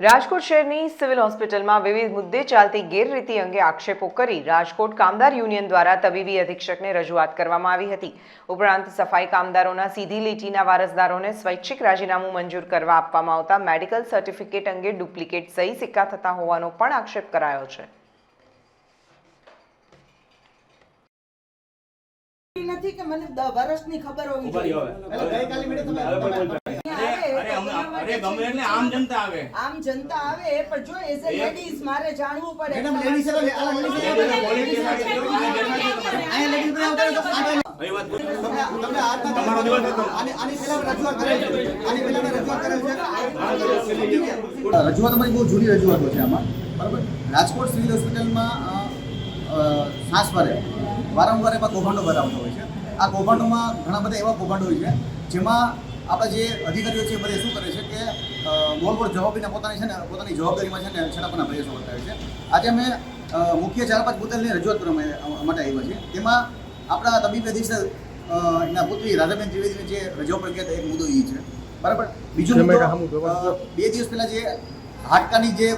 રાજકોટ શહેરની સિવિલ હોસ્પિટલમાં વિવિધ મુદ્દે ચાલતી ગેરરીતિ અંગે આક્ષેપો કરી રાજકોટ કામદાર યુનિયન દ્વારા તબીબી અધિક્ષકને રજૂઆત કરવામાં આવી હતી. ઉપરાંત સફાઈ કામદારોના સીધી લીટીના વારસદારોને સ્વૈચ્છિક રાજીનામું મંજૂર કરવા આપવામાં આવતા મેડિકલ સર્ટિફિકેટ અંગે ડુપ્લિકેટ સહી સિક્કા થતા હોવાનો પણ આક્ષેપ કરાયો છે. નથી કે મને વર્ષની ખબર હોવી જોઈએ. અરે ગમે એટલે આમ જનતા આવે. આમ જનતા આવે પણ જો એઝ લેડીઝ મારે જાણવું પડે. મેડમ, આ આ આવતા તો આ. તમને તમારો દિવસ આની આની પહેલા રજૂઆત કરેલ છે. આની પહેલા રજૂઆત કરેલ છે. રજૂઆત અમારી બહુ જૂની રજૂઆતો છે આમાં. બરાબર? રાજકોટ સિવિલ હોસ્પિટલમાં શ્વાસ ભરે વારંવાર એમાં કૌભાંડો ભરાવતો હોય છે. આ કૌભાંડોમાં ઘણા બધા એવા કૌભાંડો હોય છે જેમાં આપણા જે અધિકારીઓ છે એ બધે શું કરે છે કે ગોળ જવાબીને પોતાની છે ને પોતાની જવાબદારીમાં છે ને છેડાપના પ્રયાસો બતાવે છે. આજે અમે મુખ્ય ચાર પાંચ મુદ્દાની રજૂઆત કરવા માટે- આવ્યા છીએ. તેમાં આપણા તબીબ અધિક્ષક એના પુત્રી રાધાબેન ત્રિવેદીને જે રજાઓ પર ગયા એક મુદ્દો એ છે. બરાબર? બીજો મુદ્દો બે દિવસ પહેલાં જે હાડકાની જે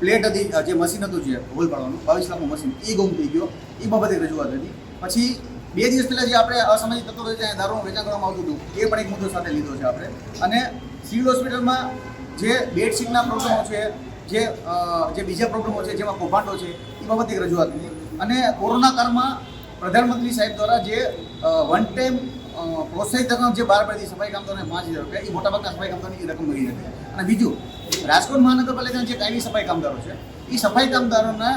પ્લેટ હતી જે મશીન હતું જે હોલ પાડવાનું બાવીસ લાખનું મશીન એ ગુમ થઈ ગયો. એ બાબતે રજૂઆત હતી. પછી બે દિવસ પહેલાં જે આપણે અસામાજિક તત્વો જે દારૂનું વેચાણ કરવામાં આવતું હતું, એ પણ એક મુદ્દો સાથે લીધો છે આપણે. અને સિવિલ હોસ્પિટલમાં જે બેડશીટના પ્રોબ્લેમો છે, જે જે બીજા પ્રોબ્લેમો છે, જેમાં કૌભાંડો છે, એ બાબતે એક રજૂઆત હતી અને કોરોના કાળમાં પ્રધાનમંત્રી સાહેબ દ્વારા જે વન ટાઈમ પ્રોત્સાહિત જે બાર પડી હતી સફાઈ કામદારોને પાંચ હજાર રૂપિયા, એ મોટાભાગના સફાઈ કામદારોની રકમ મળી હતી. અને બીજું, રાજકોટ મહાનગરપાલિકાના જે કાયમી સફાઈ કામદારો છે, એ સફાઈ કામદારોના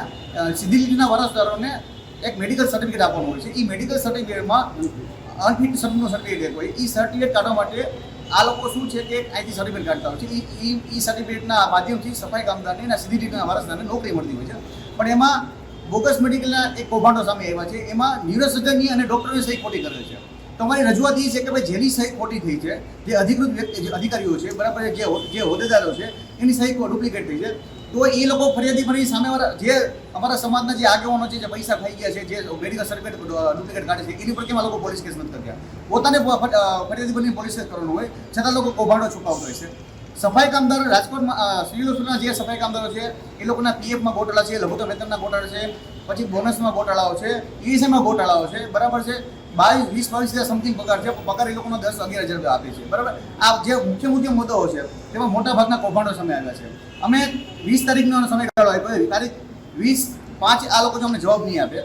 સીધી લીટીના વારસદારોને એક મેડિકલ સર્ટિફિકેટ આપવામાં હોય છે. એ મેડિકલ સર્ટિફિકેટમાં અનફિટ સમયનો સર્ટિફિકેટ હોય. એ સર્ટિફિકેટ કાઢવા માટે આ લોકો શું છે કે અહીંથી સર્ટિફિકેટ કાઢતા હોય છે. એ એ સર્ટિફિકેટના માધ્યમથી સફાઈ કામદારને એના સીધી લીટીના વારસદારને નોકરી મળતી હોય છે. પણ એમાં બોગસ મેડિકલના એક કૌભાંડો સામે આવ્યા છે. એમાં ન્યુરોસર્જનની અને ડૉક્ટરની સહી ખોટી કરે છે. તો અમારી રજૂઆત એ છે કે ભાઈ જેની સહી ખોટી થઈ છે, જે અધિકૃત વ્યક્તિ, જે અધિકારીઓ છે, બરાબર, જે જે હોદ્દેદારો છે, એની સહી ડુપ્લિકેટ થઈ છે. તો એ લોકો ફરિયાદી ફરી સામેવાળા જે અમારા સમાજના જે આગેવાનો છે, જે પૈસા ખાઈ ગયા છે, જે મેડિકલ સર્ટિફિકેટ ડુપ્લિકેટ કાઢે છે, એની પર કેમ આ લોકો પોલીસ કેસ નથી કર્યા પોતાને ફરિયાદી બની પોલીસ કેસ કરવાનું હોય, છતાં લોકો કૌભાંડો છુપાવતો હોય છે. સફાઈ કામદારો રાજકોટમાં સિવિલ જે સફાઈ કામદારો છે, એ લોકોના પીએફમાં ગોટાળા છે, લઘુત્તમ વેતનના ગોટાળા છે પછી બોનસમાં ગોટાળાઓ છે, ઈવીસીમાં ગોટાળાઓ છે, બરાબર છે? બાવીસ, વીસ, બાવીસ હજાર સમથિંગ પગાર છે, પગાર એ લોકોનો દસ, અગિયાર હજાર રૂપિયા આપે છે, બરાબર? આ જે મુખ્ય મુખ્ય મુદ્દાઓ છે, તેમાં મોટા ભાગના કૌભાંડો સામે આવ્યા છે. અમે વીસ તારીખનો સમયગાળો આપ્યો તારીખ વીસ પાંચ આ લોકો જો અમને જવાબ નહીં આપે,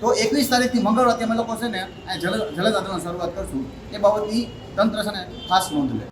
તો એકવીસ તારીખથી મંગળવારથી અમે લોકો છે ને જલદ આંદોલન શરૂઆત કરશું. એ બાબતની તંત્ર છે ને ખાસ નોંધ લે.